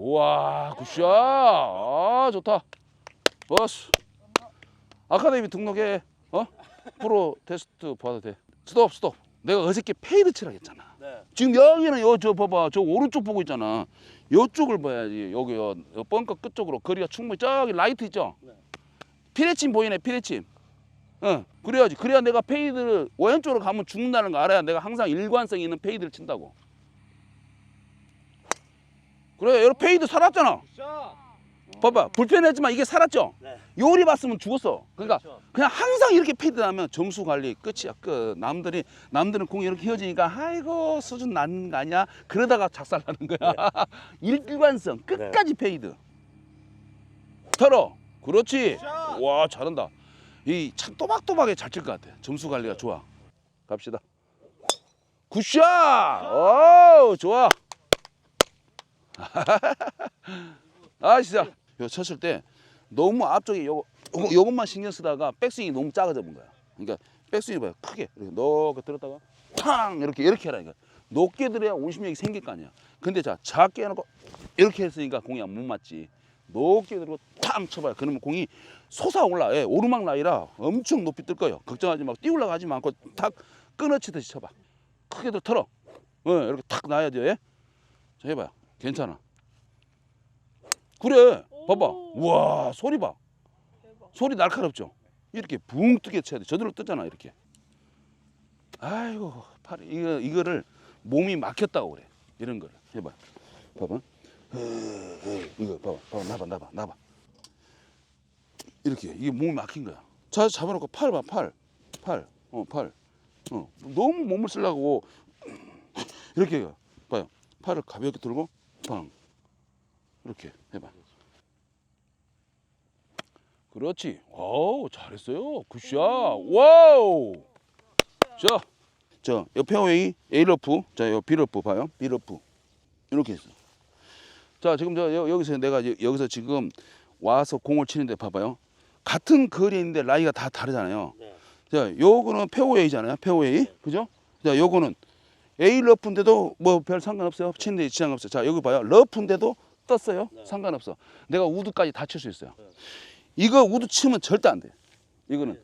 우와 굿샷. 아 좋다. 버스. 아카데미 등록해 어? 프로 테스트 받아도 돼. 스톱 스톱. 내가 어저께 페이드 치라 했잖아. 네. 지금 여기는 요저 봐봐. 저 오른쪽 보고 있잖아. 요쪽을 봐야지. 여기 요, 요 벙커 끝쪽으로 거리가 충분히 저기 라이트 있죠? 네. 피레침 보이네 피레침. 어 그래야지. 그래야 내가 페이드를 왼쪽으로 가면 죽는다는 거 알아야 내가 항상 일관성 있는 페이드를 친다고 그래 여러 페이드 살았잖아. 샷. 봐봐 불편했지만 이게 살았죠? 네. 요리 봤으면 죽었어. 그러니까 그렇죠. 그냥 항상 이렇게 페이드 나면 점수 관리 끝이야 끝. 남들이 남들은 공이 이렇게 휘어지니까 아이고 수준 낮는 거 아니야? 그러다가 작살나는 거야. 일관성 끝까지 페이드. 털어. 그렇지. 샷. 와 잘한다. 이 참 또박또박하게 잘칠 것 같아. 점수 관리가 좋아. 갑시다. 굿샷! 오 좋아 아 진짜. 요 쳤을 때 너무 앞쪽에 요거 요것만 신경 쓰다가 백스윙이 너무 작아져 본 거야. 그러니까 백스윙이 봐요. 크게. 이렇게 높게 들었다가 탕 이렇게 이렇게 하라니까 높게 들어야 원심력이 생길 거 아니야. 근데 자 작게 해놓고 이렇게 했으니까 공이 안 못 맞지. 높게 들고 탕 쳐봐요. 그러면 공이 솟아올라. 예, 오르막 라이라 엄청 높이 뜰 거예요. 걱정하지 말고 뛰올라가지 않고 탁 끊어치듯이 쳐봐. 크게도 털어. 예, 이렇게 탁 놔야죠 예? 자 해봐요 괜찮아. 그래 봐봐. 우와 소리 봐. 소리 날카롭죠? 이렇게 붕 뜨게 쳐야 돼. 저절로 뜨잖아 이렇게. 아이고 팔 이거 이거를 몸이 막혔다고 그래. 이런 거를. 해봐. 봐봐. 이거 봐봐. 봐봐 나봐 나봐 나봐. 이렇게 이게 몸이 막힌 거야. 자 잡아놓고 팔 봐 팔. 팔. 어 팔. 어 너무 몸을 쓰려고. 이렇게. 봐요. 팔을 가볍게 들고 팡 이렇게 해봐 그렇지 와우 잘했어요 굿샷 와우 자, 저, 요 페어웨이 A러프, 자, 요 B러프 봐요. B러프. 이렇게 했어. 자, 지금 저 여- 여기서 내가 여- 여기서 지금 와서 공을 치는데 봐봐요. 같은 거리에 있는데 라이가 다 다르잖아요. 네. 자, 요거는 페어웨이잖아요. 페어웨이. 그죠? 자, 요거는 A 러프인데도 뭐 별 상관없어요. 치는데 지장 없어요. 자, 여기 봐요. 러프인데도 떴어요. 네. 상관없어. 내가 우드까지 다칠 수 있어요. 네. 이거 우드 치면 절대 안 돼. 이거는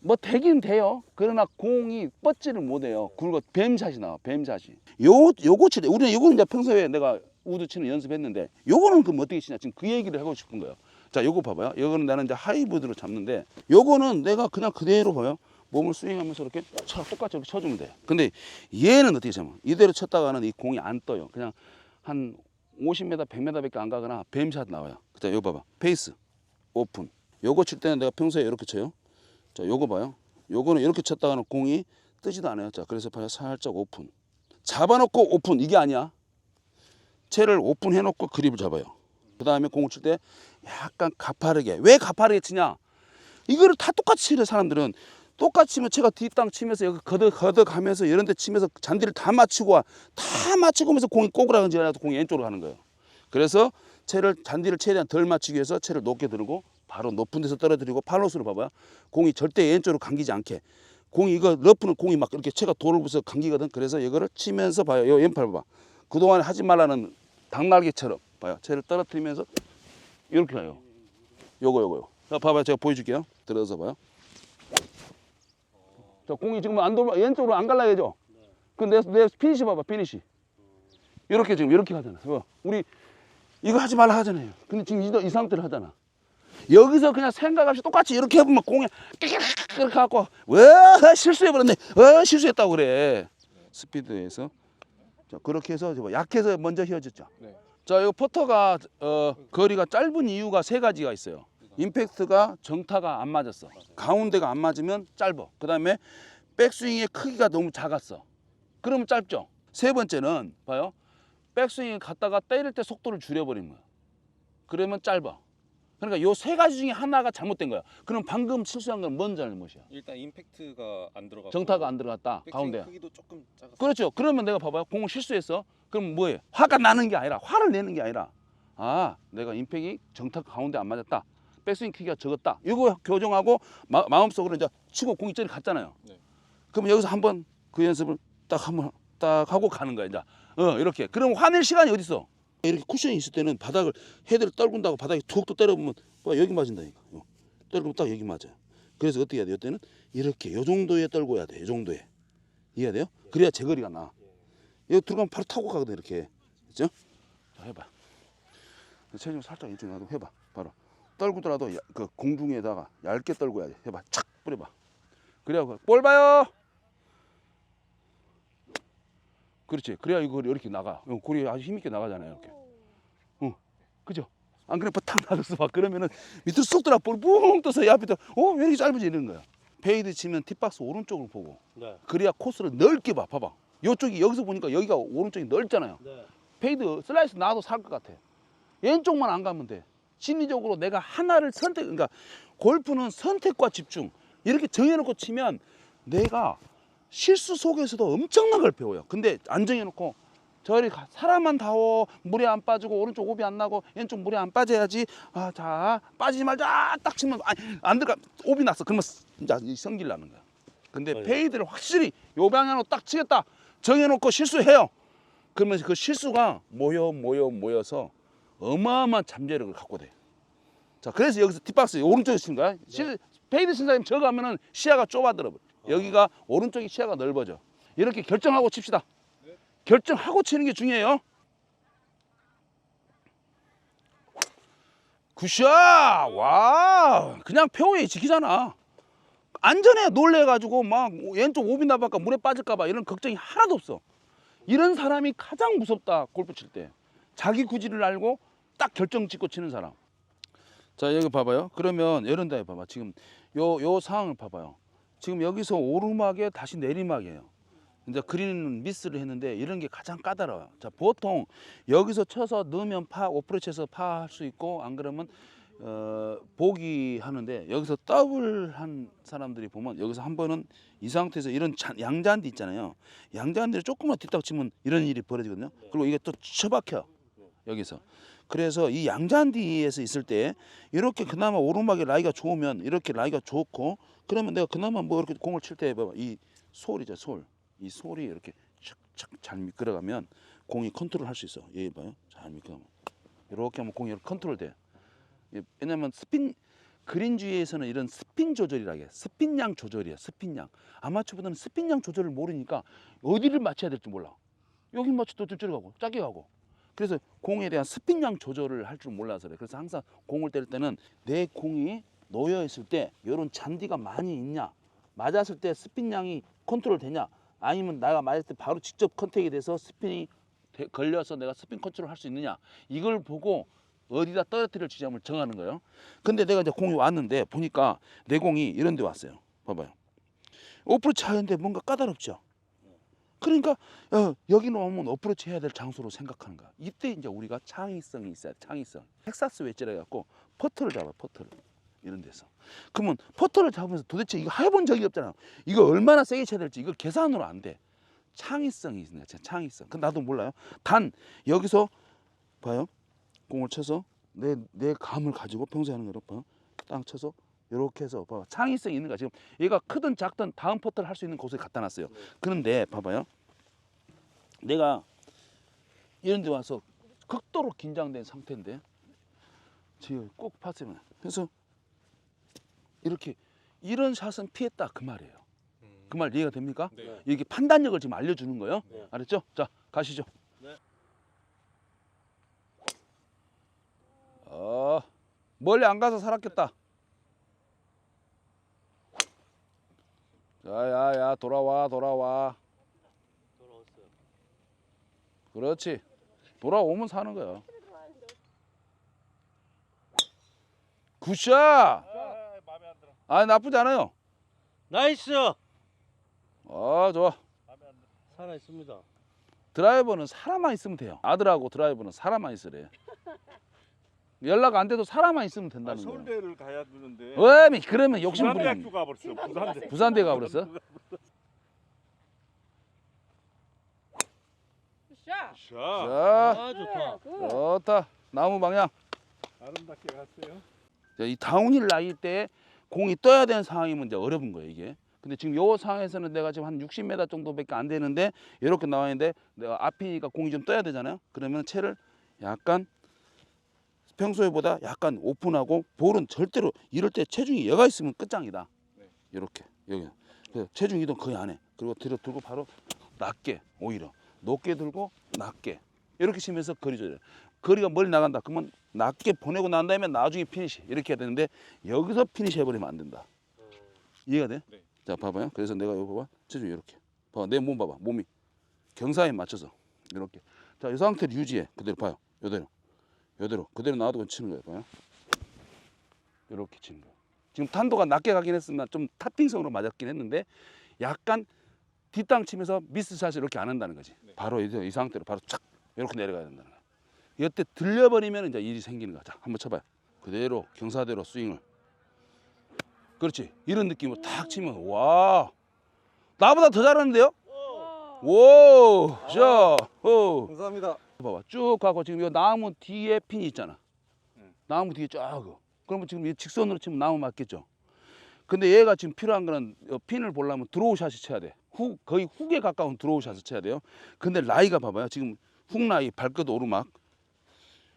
뭐 되긴 돼요. 그러나 공이 뻗지를 못해요. 굵어 뱀샷이 나와. 뱀샷이. 요 요거 칠때 우리는 요거는 이제 평소에 내가 우드 치는 연습했는데 요거는 그럼 어떻게 치냐 지금 그 얘기를 하고 싶은 거예요. 자, 요거 봐봐요. 요거는 나는 이제 하이브드로 잡는데 요거는 내가 그냥 그대로 봐요. 몸을 스윙하면서 이렇게 쳐, 똑같이 이렇게 쳐주면 돼. 근데 얘는 어떻게 잡아? 이대로 쳤다가는 이 공이 안 떠요. 그냥 한 50m, 100m밖에 안 가거나 뱀샷 나와요. 자, 요거 봐봐. 페이스 오픈. 요거 칠 때는 내가 평소에 이렇게 쳐요. 자, 요거 봐요. 요거는 이렇게 쳤다가는 공이 뜨지도 않아요. 자, 그래서 봐요. 살짝 오픈. 잡아놓고 오픈 이게 아니야. 채를 오픈해놓고 그립을 잡아요. 그 다음에 공을 칠 때 약간 가파르게. 왜 가파르게 치냐? 이거를 다 똑같이 치래 사람들은. 똑같이 치면 채가 뒷땅 치면서 여기 거덕 거덕 가면서 이런 데 치면서 잔디를 다 맞추고 와. 다 맞추고 면서 공이 꼬그라든지 않아도 공이 왼쪽으로 가는 거예요. 그래서 채를 잔디를 최대한 덜 맞추기 위해서 채를 높게 들고 바로 높은 데서 떨어뜨리고 팔로스로 봐봐요. 공이 절대 왼쪽으로 감기지 않게. 공이 이거 러프는 공이 막 이렇게 채가 돌면서 감기거든. 그래서 이거를 치면서 봐요. 요 왼팔 봐봐. 그동안에 하지 말라는 닭날개처럼 봐요. 채를 떨어뜨리면서 이렇게 가요. 요거 요거요. 자, 봐봐요. 제가 보여줄게요. 들어서 봐요. 자, 공이 지금 안 돌면 왼쪽으로 안 갈라야죠. 그내 내 피니시 봐봐. 피니시. 이렇게 지금 이렇게 하잖아. 요 우리 이거 하지 말라 하잖아요. 근데 지금 이, 이 상태를 하잖아. 여기서 그냥 생각 없이 똑같이 이렇게 해보면 공에 이렇게 갖고 와 실수해버렸네. 와 실수했다고 그래. 스피드에서 자 그렇게 해서 저 봐. 약해서 먼저 휘어졌죠. 네. 자 이거 퍼터가 어, 거리가 짧은 이유가 세 가지가 있어요. 임팩트가 정타가 안 맞았어. 가운데가 안 맞으면 짧어. 그다음에 백스윙의 크기가 너무 작았어. 그러면 짧죠. 세 번째는 봐요. 백스윙 갔다가 때릴 때 속도를 줄여버린 거야. 그러면 짧아. 그러니까 요 세 가지 중에 하나가 잘못된 거야. 그럼 방금 실수한 건 뭔 잘못이야? 일단 임팩트가 안 들어가고 정타가 안 들어갔다. 가운데. 크기도 조금 작았어. 그렇죠. 그러면 내가 봐봐요. 공을 실수했어. 그럼 뭐예요? 화가 나는 게 아니라 화를 내는 게 아니라 아 내가 임팩이 정타 가운데 안 맞았다. 백스윙 크기가 적었다. 이거 교정하고 마, 마음속으로 이제 치고 공이 저리 갔잖아요. 네. 그럼 여기서 한번 그 연습을 딱 한번 딱 하고 가는 거야 이제. 어 이렇게. 그럼 화낼 시간이 어디 있어? 이렇게 쿠션이 있을 때는 바닥을 헤드를 떨군다고 바닥에 툭툭 때려보면 봐 여기 맞은다니까. 요. 떨구면 딱 여기 맞아요. 그래서 어떻게 해야 돼요? 이때는 이렇게 요 정도에 떨궈야 돼. 요 정도에. 이해돼요? 그래야 제거리가 나. 여기 들어가면 바로 타고 가거든 이렇게. 그죠? 자, 해봐. 체중 살짝 이쪽에 놔두고 해봐. 떨구더라도 야- 그 공중에다가 얇게 떨궈야 돼. 해봐. 착 뿌려봐. 그래야 그- 볼 봐요. 그렇지. 그래야 이거 이렇게 나가. 어, 고리 아주 힘있게 나가잖아요. 이렇게. 어, 그죠? 안 그래, 탁 놔뒀어 봐. 그러면은 밑으로 쏙 들어 볼뿡 떠서 이 앞에 어, 왜 이렇게 짧은지 이러는 거야. 페이드 치면 팁박스 오른쪽을 보고. 네. 그래야 코스를 넓게 봐. 봐봐. 요쪽이 여기서 보니까 여기가 오른쪽이 넓잖아요. 네. 페이드 슬라이스 나도 살 것 같아. 왼쪽만 안 가면 돼. 심리적으로 내가 하나를 선택, 그러니까 골프는 선택과 집중 이렇게 정해놓고 치면 내가 실수 속에서도 엄청난 걸 배워요. 근데 안 정해놓고 저리 가, 사람만 다워 물에 안 빠지고 오른쪽 오비 안 나고 왼쪽 물에 안 빠져야지. 아, 자 빠지지 말자 딱 치면 아, 안 들어가 오비 났어. 그러면 이제 이 성질 나는 거야. 근데 맞아요. 페이드를 확실히 요 방향으로 딱 치겠다 정해놓고 실수해요. 그러면 그 실수가 모여 모여 모여서 어마어마한 잠재력을 갖고 돼. 자, 그래서 여기서 뒷박스 오른쪽에 치는 거야. 실, 페이드 신사님 저거 하면은 시야가 좁아들어 버려. 여기가 오른쪽이 시야가 넓어져. 이렇게 결정하고 칩시다. 결정하고 치는 게 중요해요. 굿샷! 와! 그냥 페어웨이 지키잖아. 안전해 놀래가지고 막 왼쪽 오비 나발까 물에 빠질까봐 이런 걱정이 하나도 없어. 이런 사람이 가장 무섭다 골프 칠 때. 자기 구질을 알고 딱 결정 짓고 치는 사람. 자 여기 봐봐요. 그러면 이런 데 봐봐. 지금 요 요 상황을 봐봐요. 지금 여기서 오르막에 다시 내리막이에요. 이제 그린 미스를 했는데 이런 게 가장 까다로워요. 자 보통 여기서 쳐서 넣으면 파 오프로치에서 파 할 수 있고 안 그러면 어, 보기 하는데 여기서 더블 한 사람들이 보면 여기서 한 번은 이 상태에서 이런 잔- 양잔디 있잖아요. 양잔디를 조금만 뒤딱 치면 이런 일이 벌어지거든요. 그리고 이게 또 처박혀 여기서. 그래서 이 양잔디에서 있을 때 이렇게 그나마 오르막에 라이가 좋으면 이렇게 라이가 좋고 그러면 내가 그나마 뭐 이렇게 공을 칠 때 봐봐 이 솔이죠 솔. 이 솔이 이렇게 착착 잘 미끄러가면 공이 컨트롤 할 수 있어. 얘 봐요. 잘 미끄러면 이렇게 하면 공이 컨트롤 돼. 예, 왜냐면 스핀 그린주의에서는 이런 스핀 조절이라고 해. 스핀량 조절이야. 스핀량. 아마추어보다는 스핀량 조절을 모르니까 어디를 맞춰야 될지 몰라. 여기 맞춰도 저쪽으로 가고 작게 가고. 그래서 공에 대한 스핀량 조절을 할 줄 몰라서 그래. 그래서 항상 공을 때릴 때는 내 공이 놓여 있을 때 이런 잔디가 많이 있냐, 맞았을 때 스핀량이 컨트롤 되냐, 아니면 내가 맞을 때 바로 직접 컨택이 돼서 스핀이 되- 걸려서 내가 스핀 컨트롤 할 수 있느냐 이걸 보고 어디다 떨어뜨릴 지점을 정하는 거예요. 근데 내가 이제 공이 왔는데 보니까 내 공이 이런 데 왔어요. 봐봐요. 어프로치 하는데 뭔가 까다롭죠. 그러니까 어, 여기는 오면 어프로치 해야 될 장소로 생각하는 거야. 이때 이제 우리가 창의성이 있어야 돼. 창의성. 텍사스 웨지라 갖고 퍼터를 잡아. 퍼터를. 이런 데서. 그러면 퍼터를 잡으면서 도대체 이거 해본 적이 없잖아. 이거 얼마나 세게 쳐야 될지 이걸 계산으로 안 돼. 창의성이 있는 거야. 창의성. 그 나도 몰라요. 단 여기서 봐요. 공을 쳐서 내 내 감을 가지고 평소에 하는 거로 봐. 땅 쳐서 이렇게 해서 봐봐. 창의성이 있는 거야. 지금 얘가 크든 작든 다음 퍼터를 할 수 있는 곳에 갖다 놨어요. 그런데 봐봐요. 내가 이런 데 와서 극도로 긴장된 상태인데 지금 꼭 봤으면 그래서 이렇게 이런 샷은 피했다 그 말이에요. 그말 이해가 됩니까? 네. 이게 판단력을 지금 알려주는 거예요. 네. 알았죠? 자 가시죠. 네. 어 멀리 안 가서 살았겠다. 야야야 돌아와 돌아와. 그렇지. 돌아오면 사는 거야. 굿샷. 아 나쁘지 않아요. 나이스. 아 좋아. 살아 있습니다. 드라이버는 사람만 있으면 돼요. 아들하고 드라이버는 사람만 있으래. 연락 안 돼도 사람만 있으면 아, 된다는 거야. 서울대를 가야 되는데 왜 그러면 욕심 부리는 부산대학교 가버렸어 부산대 부산대 가버렸어? 자 자 아 좋다. 굿. 좋다. 나무 방향. 아름답게 갔어요 자, 이 다운힐 나이 때 공이 떠야 되는 상황이면 이제 어려운 거예요 이게. 근데 지금 요 상황에서는 내가 지금 한 60m 정도밖에 안 되는데 이렇게 나와 있는데 내가 앞이니까 공이 좀 떠야 되잖아요. 그러면 채를 약간 평소에보다 약간 오픈하고 볼은 절대로 이럴 때 체중이 여가 있으면 끝장이다. 네. 이렇게 여기 그래서 체중 이동 거의 안 해. 그리고 들어 들고 바로 낮게 오히려 높게 들고 낮게 이렇게 치면서 거리 조절. 거리가 멀리 나간다. 그러면 낮게 보내고 난 다음에 나중에 피니시 이렇게 해야 되는데 여기서 피니시 해버리면 안 된다. 이해가 돼? 네. 자 봐봐요. 그래서 내가 이거 봐봐. 체중 이렇게. 봐봐. 내 몸 봐봐. 몸이 경사에 맞춰서 이렇게. 자, 이 상태를 유지해. 그대로 봐요. 요대로. 요대로. 그대로 놔두고 치는 거예요. 봐요. 이렇게 치는 거예요. 지금 탄도가 낮게 가긴 했으나 좀 탑핑성으로 맞았긴 했는데 약간 뒷땅 치면서 미스샷을 이렇게 안 한다는 거지. 네. 바로 이, 이 상태로 바로 착 이렇게 내려가야 된다는 거야. 이때 들려버리면 이제 일이 생기는 거야. 자, 한번 쳐봐요. 그대로 경사대로 스윙을. 그렇지. 이런 느낌으로 탁 치면 와 나보다 더 잘하는데요? 오, 자, 오. 감사합니다. 봐봐 쭉 가고 지금 이 나무 뒤에 핀이 있잖아 응. 나무 뒤에 쫙 그러면 지금 이 직선으로 치면 나무 맞겠죠 근데 얘가 지금 필요한 거는 이 핀을 보려면 드로우 샷이 쳐야 돼 후 거의 훅에 가까운 드로우샷을 쳐야 돼요. 근데 라이가 봐봐요. 지금 훅 라이 발끝 오르막.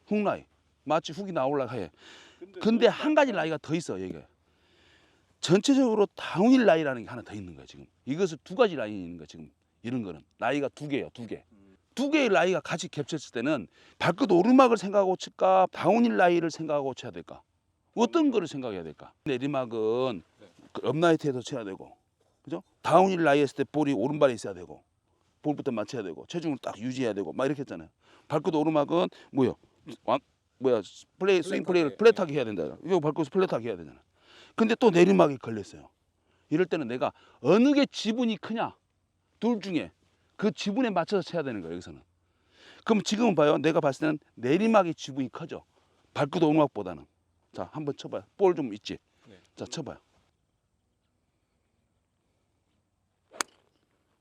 훅 라이. 마치 훅이 나올라 해 근데 한 가지 라이가 더 있어 얘가. 전체적으로 다운힐 라이라는 게 하나 더 있는 거야 지금. 이것을 두 가지 라인이 있는 거야 지금. 이런 거는. 라이가 두 개예요 두 개. 두 개의 라이가 같이 겹쳤을 때는 발끝 오르막을 생각하고 칠까? 다운힐 라이를 생각하고 쳐야 될까? 어떤 거를 생각해야 될까? 내리막은 그 업라이트에서 쳐야 되고 그죠? 다운힐 라이 했을 때 볼이 오른발에 있어야 되고 볼부터 맞춰야 되고 체중을 딱 유지해야 되고 막 이렇게 했잖아요. 발끝 오르막은 뭐요? 완 뭐야 플레이 스윙 플레이를 플랫하게 해야 된다. 이거 발끝 플랫하게 해야 되잖아. 근데 또 내리막이 걸렸어요. 이럴 때는 내가 어느 게 지분이 크냐? 둘 중에 그 지분에 맞춰서 쳐야 되는 거예요 여기서는. 그럼 지금은 봐요. 내가 봤을 때는 내리막의 지분이 커져. 발끝 오르막보다는. 자 한번 쳐봐요. 볼 좀 있지? 네. 자 쳐봐요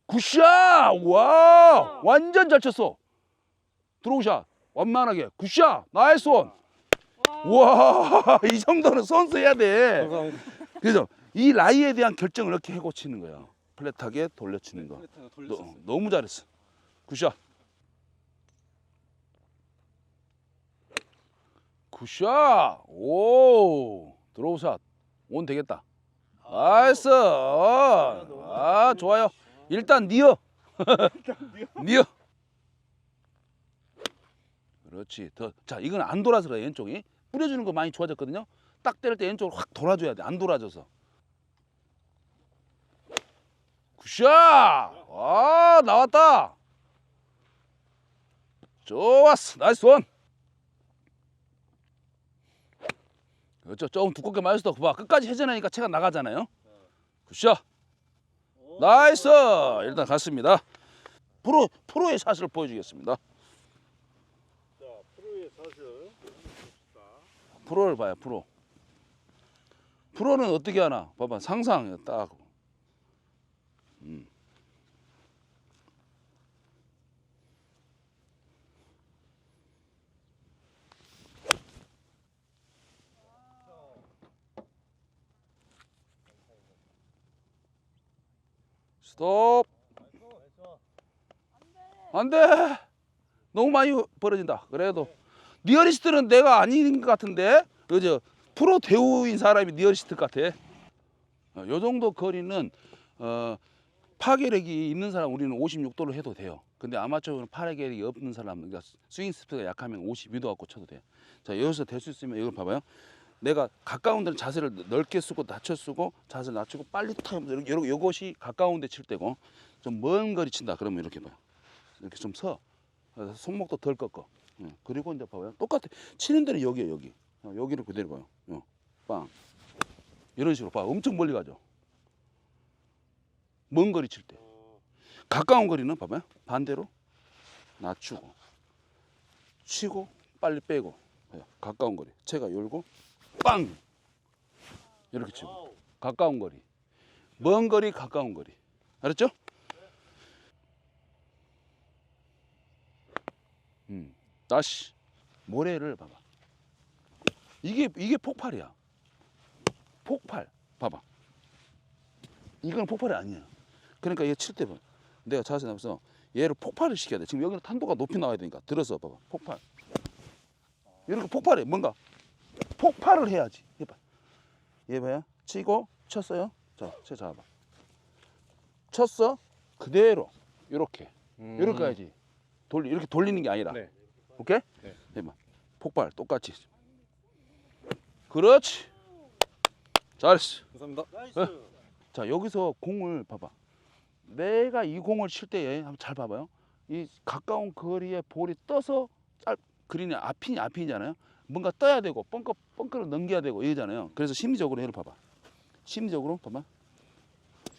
굿샷 와 완전 잘 쳤어 드로우샷 완만하게 굿샷 나이스 원 와 이 정도는 선수 해야 돼. 그래서 이 라이에 대한 결정을 이렇게 해고 치는 거예요 플랫하게 돌려치는 거 너. 너무 잘했어. 굿샷. 굿샷. 오. 드로우샷. 온 되겠다. 나이스. 아, 좋아요. 일단 니어. 니어. 그렇지. 더. 자, 이건 안 돌아서 그래, 왼쪽이. 뿌려주는 거 많이 좋아졌거든요. 딱 때릴 때 왼쪽으로 확 돌아줘야 돼. 안 돌아져서. 굿샷! 와, 나왔다. 좋았어. 나이스 원. 그렇죠. 조금 두껍게 맞았어. 봐. 끝까지 회전하니까 채가 나가잖아요. 굿샷. 나이스. 일단 갔습니다. 프로 프로의 샷을 보여주겠습니다. 자, 프로의 봅시다. 프로를 봐요. 프로. 프로는 어떻게 하나? 봐봐. 상상 딱. 음. 스톱. 안 돼. 너무 많이 벌어진다. 그래도 리얼리스트는 내가 아닌 것 같은데. 그죠? 프로 대우인 사람이 리얼리스트 같아. 어, 요 정도 거리는 어, 파괴력이 있는 사람 우리는 56도로 해도 돼요. 근데 아마추어는 파괴력이 없는 사람, 그러니까 스윙 스피드가 약하면 52도 갖고 쳐도 돼. 자 여기서 될 수 있으면 이걸 봐봐요. 내가 가까운 데는 자세를 넓게 쓰고 낮춰 쓰고 자세를 낮추고 빨리 타면서 이렇게 요것이 가까운 데 칠 때고 좀 먼 거리 친다 그러면 이렇게 봐요. 이렇게 좀 서. 손목도 덜 꺾어. 응. 그리고 이제 봐봐요. 똑같아. 치는 데는 여기에요 여기. 어, 여기를 그대로 봐요. 어, 빵. 이런 식으로 봐. 엄청 멀리 가죠. 먼 거리 칠 때. 가까운 거리는 봐봐요. 반대로 낮추고 치고 빨리 빼고 봐요. 가까운 거리. 채가 열고 빵 이렇게 치고. 가까운 거리. 먼 거리 가까운 거리. 알았죠? 음. 다시 모래를 봐봐. 이게 이게 폭발이야. 폭발. 봐봐. 이건 폭발이 아니야. 그러니까 얘 칠 때 봐. 내가 자세 나면서 얘를 폭발을 시켜야 돼. 지금 여기는 탄도가 높이 나와야 되니까 들어서 봐봐. 폭발. 이렇게 폭발해. 뭔가 폭발을 해야지. 해봐. 얘 봐요. 치고 쳤어요. 자, 쳐 잡아. 쳤어. 그대로 이렇게 이렇게 가야지. 돌리 이렇게 돌리는 게 아니라. 네. 오케이? 네. 해봐. 폭발 똑같이. 그렇지. 잘했어. 감사합니다. 나이스. 자 여기서 공을 봐봐. 내가 이 공을 칠 때에 한번 잘 봐봐요. 이 가까운 거리에 볼이 떠서 짧 그린이 앞이니 앞이잖아요. 뭔가 떠야 되고 벙커 벙커를 넘겨야 되고 이러잖아요. 그래서 심리적으로 얘를 봐봐. 심리적으로 봐봐.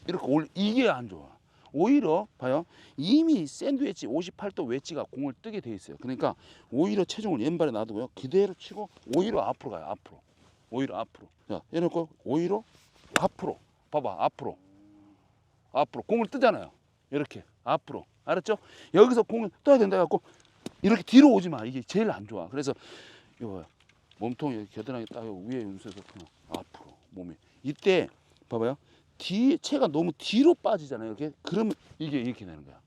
이렇게 올 이게 안 좋아. 오히려 봐요. 이미 샌드위치 58도 웨지가 공을 뜨게 돼 있어요. 그러니까 오히려 체중을 왼발에 놔두고요. 그대로 치고 오히려 앞으로 가요. 앞으로. 오히려 앞으로. 자, 이렇고 오히려 앞으로. 봐봐. 앞으로. 앞으로 공을 뜨잖아요. 이렇게 앞으로. 알았죠? 여기서 공을 떠야 된다 갖고 이렇게 뒤로 오지 마. 이게 제일 안 좋아. 그래서 이거 몸통 이렇게 겨드랑이 딱 위에 윤서서 그냥 앞으로 몸이 이때 봐봐요. 뒤 체가 너무 뒤로 빠지잖아요. 이렇게 그러면 이게 이렇게 되는 거야.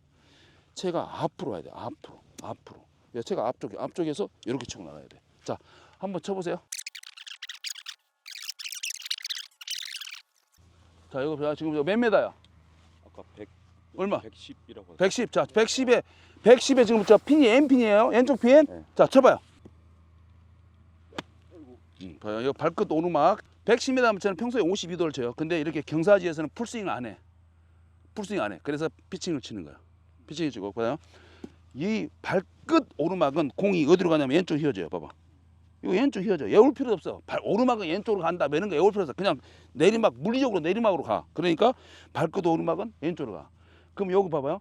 체가 앞으로 와야 돼. 앞으로. 앞으로. 야, 체가 앞쪽에 앞쪽에서 이렇게 치고 나가야 돼. 자, 한번 쳐 보세요. 자, 이거 봐. 지금 몇 메다야? 아까 100 얼마? 110이라고 110. 자, 110에 110에 지금 저 핀이 N 핀이에요. 왼쪽 핀. 네. 자, 쳐봐요. 음, 봐요. 이거 발끝 오르막. 110m 저는 평소에 52도를 쳐요. 근데 이렇게 경사지에서는 풀스윙 안 해. 풀스윙 안 해. 그래서 피칭을 치는 거야. 피칭을 치고 봐요. 이 발끝 오르막은 공이 어디로 가냐면 왼쪽 휘어져요. 봐봐. 이거 왼쪽 휘어져. 에올 필요 없어. 발 오르막은 왼쪽으로 간다. 매는 거 에올 필요 없어. 그냥 내리막 물리적으로 내리막으로 가. 그러니까 발끝 오르막은 왼쪽으로 가. 그럼 여기 봐봐요.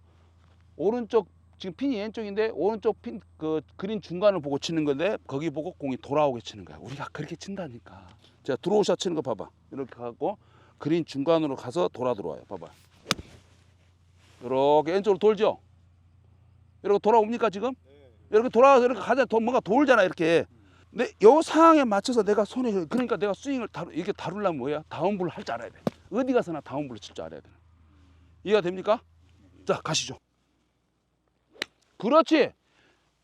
오른쪽 지금 핀이 왼쪽인데 오른쪽 핀 그 그린 중간을 보고 치는 건데 거기 보고 공이 돌아오게 치는 거야. 우리가 그렇게 친다니까. 자 드로우샷 치는 거 봐봐. 이렇게 가고 그린 중간으로 가서 돌아 들어와요. 봐봐. 이렇게 왼쪽으로 돌죠. 이렇게 돌아옵니까 지금? 이렇게 돌아와서 이렇게 가자 도- 뭔가 돌잖아 이렇게. 근데 요 상황에 맞춰서 내가 손에 그러니까 내가 스윙을 다루 이렇게 다루려면 뭐야? 다운블을 할줄 알아야 돼. 어디 가서나 다운블을 칠줄 알아야 돼. 이해가 됩니까? 자 가시죠. 그렇지.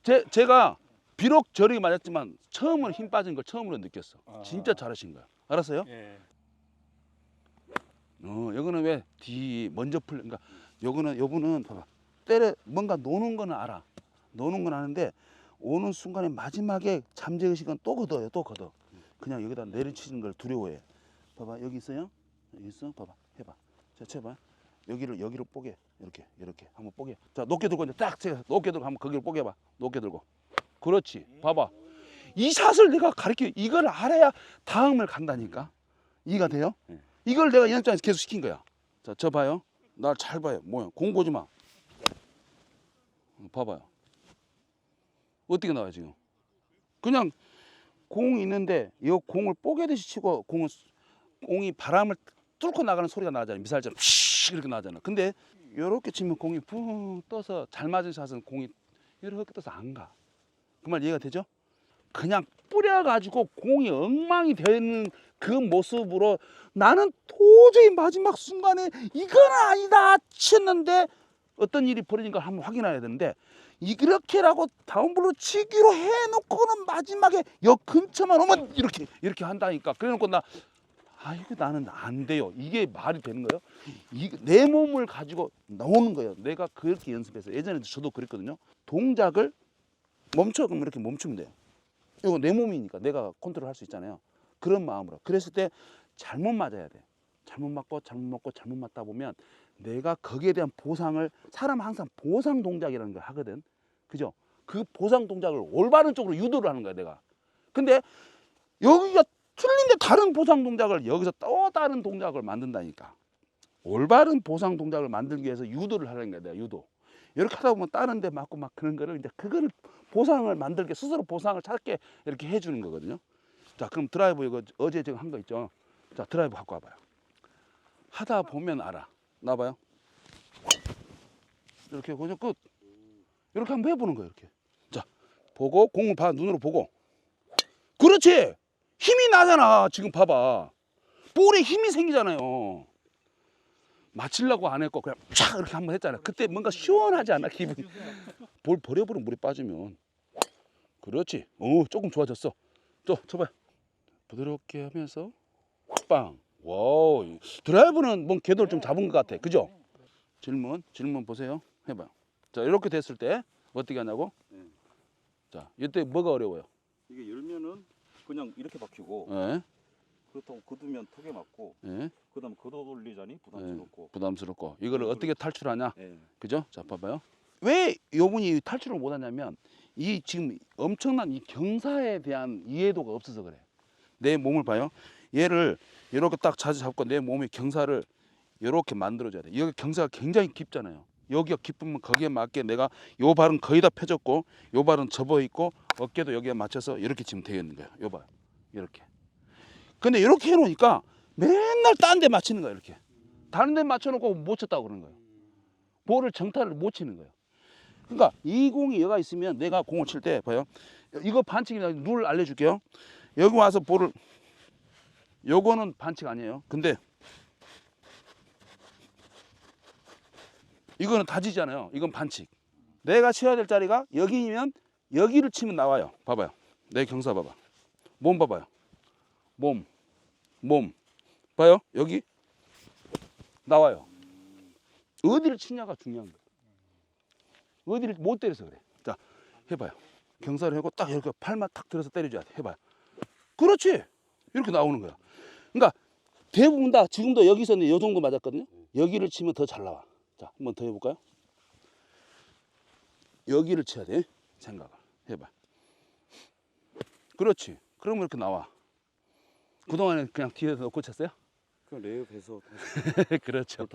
제, 제가 비록 저력이 맞았지만 처음으로 힘 빠진 걸 처음으로 느꼈어. 아. 진짜 잘하신 거야. 알았어요? 예. 어, 여기는 왜 뒤 먼저 풀 그러니까 요거는 요분은 봐봐. 때려 뭔가 노는 거는 알아. 노는 건 아는데 오는 순간에 마지막에 잠재 의식은 또 걷어요. 또 걷어. 그냥 여기다 내리치는 걸 두려워해. 봐봐. 여기 있어요? 여기 있어? 봐봐. 해 봐. 자, 쳐 봐. 여기를 여기로 뽀개. 이렇게 이렇게 한번 뽀개. 자, 높게 들고 이제 딱 제가 높게 들고 한번 거기를 뽀개 봐. 높게 들고. 그렇지. 봐봐. 이 샷을 내가 가르쳐 이걸 알아야 다음을 간다니까. 이해가 돼요? 네. 이걸 내가 연장에서 계속 시킨 거야. 자, 저 봐요. 날 잘 봐요. 뭐야? 공 보지 마. 어, 봐봐요. 어떻게 나와요 지금? 그냥 공이 있는데 이 공을 뽀개듯이 치고 공을 공이 바람을 뚫고 나가는 소리가 나잖아요. 미사일처럼 씩 이렇게 나잖아. 근데 이렇게 치면 공이 붕 떠서 잘 맞은 샷은 공이 이렇게 떠서 안 가. 그 말 이해가 되죠? 그냥 뿌려가지고 공이 엉망이 되는 그 모습으로 나는 도저히 마지막 순간에 이건 아니다 쳤는데 어떤 일이 벌어진 걸 한번 확인해야 되는데 이렇게라고 다운블로 치기로 해놓고는 마지막에 역 근처만 오면 이렇게 이렇게 한다니까 그래놓고 나 아 이거 나는 안 돼요. 이게 말이 되는 거예요? 이, 내 몸을 가지고 나오는 거예요. 내가 그렇게 연습해서. 예전에도 저도 그랬거든요. 동작을 멈춰. 그럼 이렇게 멈추면 돼요. 이거 내 몸이니까 내가 컨트롤 할 수 있잖아요. 그런 마음으로. 그랬을 때 잘못 맞아야 돼. 잘못 맞고 잘못 맞고 잘못 맞다 보면 내가 거기에 대한 보상을 사람 은 항상 보상 동작이라는 걸 하거든. 그죠? 그 보상 동작을 올바른 쪽으로 유도를 하는 거야 내가. 근데 여기가 틀린데 다른 보상 동작을 여기서 또 다른 동작을 만든다니까. 올바른 보상 동작을 만들기 위해서 유도를 하는 거야 내가 유도. 이렇게 하다 보면 다른 데 맞고 막 그런 거를 이제 그거를 보상을 만들게 스스로 보상을 찾게 이렇게 해주는 거거든요. 자 그럼 드라이브 이거 어제 제가 한거 있죠? 자 드라이브 갖고 와봐요. 하다 보면 알아. 나봐요. 이렇게 그냥 끝. 이렇게 한번 해보는 거예요 이렇게. 자 보고 공을 봐 눈으로 보고. 그렇지 힘이 나잖아 지금 봐봐 볼에 힘이 생기잖아요 맞추려고 안 했고 그냥 촥 이렇게 한번 했잖아요 그때 뭔가 시원하지 않아 기분이 볼 버려버리면 물에 빠지면 그렇지. 오, 조금 좋아졌어. 또 쳐봐요. 부드럽게 하면서 빵. 와우. 이 드라이브는 뭔 궤도를 좀 잡은 것 같아. 그죠? 질문, 질문 보세요. 해봐요. 자, 이렇게 됐을 때 어떻게 하냐고? 네. 자, 이때 뭐가 어려워요? 이게 열면은 그냥 이렇게 박히고 예, 그렇다고 걷으면 턱에 맞고 예, 그다음 걷어 돌리자니 부담스럽고. 부담스럽고 이거를 어떻게 탈출하냐? 예. 그죠? 자, 봐봐요. 왜 요분이 탈출을 못하냐면 이 지금 엄청난 이 경사에 대한 이해도가 없어서 그래. 내 몸을 봐요. 얘를 이렇게 딱 자주 잡고 내 몸의 경사를 이렇게 만들어줘야 돼. 여기 경사가 굉장히 깊잖아요. 여기가 깊으면 거기에 맞게 내가 요 발은 거의 다 펴졌고 요 발은 접어 있고 어깨도 여기에 맞춰서 이렇게 지금 되어 있는 거야. 요 발. 이렇게. 근데 이렇게 해 놓으니까 맨날 딴 데 맞추는 거야 이렇게. 다른 데 맞춰 놓고 못 쳤다고 그러는 거예요. 볼을 정타를 못 치는 거예요. 그러니까 이 공이 여가 있으면 내가 공을 칠 때 봐요. 이거 반칙이다. 룰 알려 줄게요. 여기 와서 볼을 요거는 반칙 아니에요. 근데 이거는 다지잖아요. 이건 반칙. 내가 쳐야 될 자리가 여기면 여기를 치면 나와요. 봐봐요. 내 경사 봐봐. 몸 봐봐요. 몸, 몸. 봐요. 여기 나와요. 어디를 치냐가 중요한 거예요. 어디를 못 때려서 그래. 자, 해봐요. 경사를 하고 딱 이렇게 팔만 탁 들어서 때려줘야 돼. 해봐요. 그렇지. 이렇게 나오는 거야. 그러니까 대부분 다 지금도 여기서는 이 정도 맞았거든요. 여기를 치면 더 잘 나와. 자, 한 번 더 해볼까요? 여기를 쳐야 돼. 생각을 해봐. 그렇지. 그러면 이렇게 나와. 그동안에 그냥 뒤에서 놓고 쳤어요? 그냥 레이업해서 그렇죠.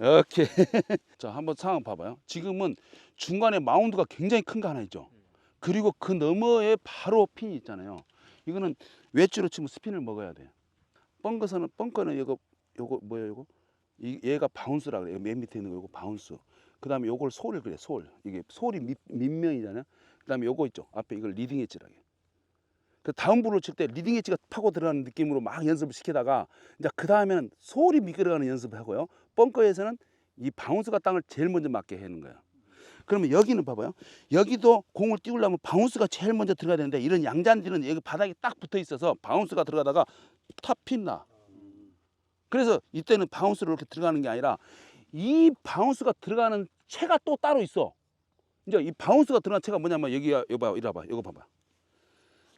오케이. 자, 한번 상황 봐봐요. 지금은 중간에 마운드가 굉장히 큰 거 하나 있죠. 그리고 그 너머에 바로 핀이 있잖아요. 이거는 외주로 치면 스핀을 먹어야 돼요. 뻥거서는 뻥거는 이거 요거 뭐야 요거? 이 얘가 바운스라 그래요. 맨 밑에 있는 거 요거 바운스. 그 다음에 요걸 솔을 그래. 솔. 이게 솔이 밑, 밑면이잖아요. 그 다음에 요거 있죠. 앞에 이걸 리딩 엣지라게. 그 다음 부를 칠때 리딩 엣지가 파고 들어가는 느낌으로 막 연습을 시키다가 이제 그 다음에는 솔이 미끄러가는 연습을 하고요. 벙커에서는 이 바운스가 땅을 제일 먼저 맞게 하는 거예요. 그러면 여기는 봐봐요. 여기도 공을 띄우려면 바운스가 제일 먼저 들어가야 되는데 이런 양잔디는 여기 바닥에 딱 붙어 있어서 바운스가 들어가다가 탑 핀나. 그래서 이때는 바운스로 이렇게 들어가는 게 아니라 이 바운스가 들어가는 채가 또 따로 있어. 이제 이 바운스가 들어가는 채가 뭐냐면 여기가 여기 봐, 이리 봐봐, 이거 봐봐.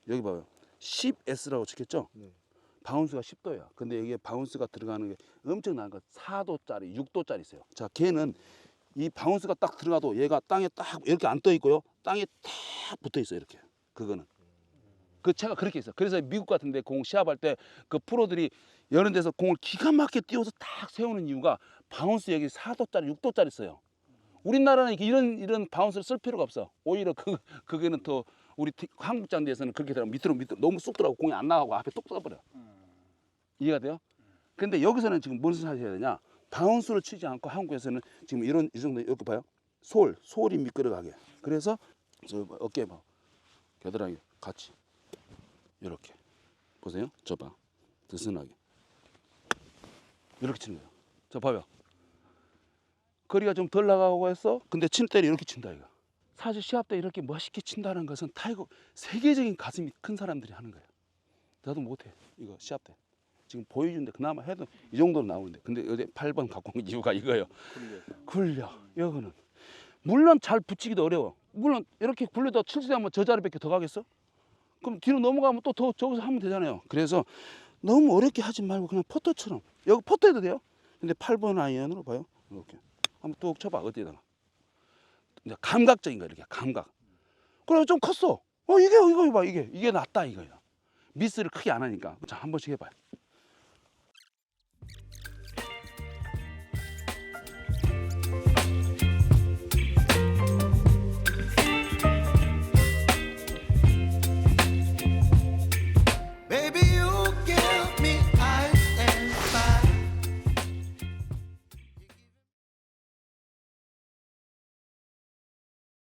여기 봐요. 10S라고 찍혔죠? 바운스가 10도야. 근데 여기에 바운스가 들어가는 게 엄청난 거 4도짜리, 6도짜리 있어요. 자, 걔는 이 바운스가 딱 들어가도 얘가 땅에 딱 이렇게 안 떠 있고요. 땅에 딱 붙어 있어요. 이렇게. 그거는. 그 차가 그렇게 있어. 그래서 미국 같은데 공 시합할 때 그 프로들이 이런 데서 공을 기가 막히게 띄워서 딱 세우는 이유가 바운스 여기 4도짜리, 6도짜리 써요. 우리나라는 이런 이런 바운스를 쓸 필요가 없어. 오히려 그 그게는 더 우리 티- 한국 장대에서는 그렇게 되면 밑으로 밑으로 너무 쏙 들어가고 공이 안 나가고 앞에 똑 써버려. 이해가 돼요? 근데 여기서는 지금 무엇을 하셔야 되냐? 바운스를 치지 않고 한국에서는 지금 이런 이 정도 이렇게 봐요. 솔, 솔이 미끄러가게. 그래서 저 봐, 어깨 봐. 겨드랑이 같이 이렇게 보세요. 저 봐. 느슨하게 이렇게 치는 거예요. 저 봐요. 거리가 좀 덜 나가고 했어. 근데 친 때를 이렇게 친다 이거. 사실 시합 때 이렇게 멋있게 친다는 것은 타이거 세계적인 가슴이 큰 사람들이 하는 거예요. 나도 못해 이거 시합 때. 지금 보여주는데 그나마 해도 이 정도는 나오는데 근데 어제 8번 갖고 온 이유가 이거예요. 굴려. 이거는 물론 잘 붙이기도 어려워. 물론 이렇게 굴려다 칠수 하면 저 자리밖에 더 가겠어? 그럼 뒤로 넘어가면 또 더 저기서 하면 되잖아요. 그래서 너무 어렵게 하지 말고 그냥 퍼터처럼 여기 퍼터 해도 돼요. 근데 8번 아이언으로 봐요. 이렇게 한번 뚝 쳐봐 어디다가. 이제 감각적인 거 이렇게 감각. 그래 좀 컸어. 어 이게 이거 봐 이게 이게 낫다 이거예요. 미스를 크게 안 하니까 자 한 번씩 해봐요.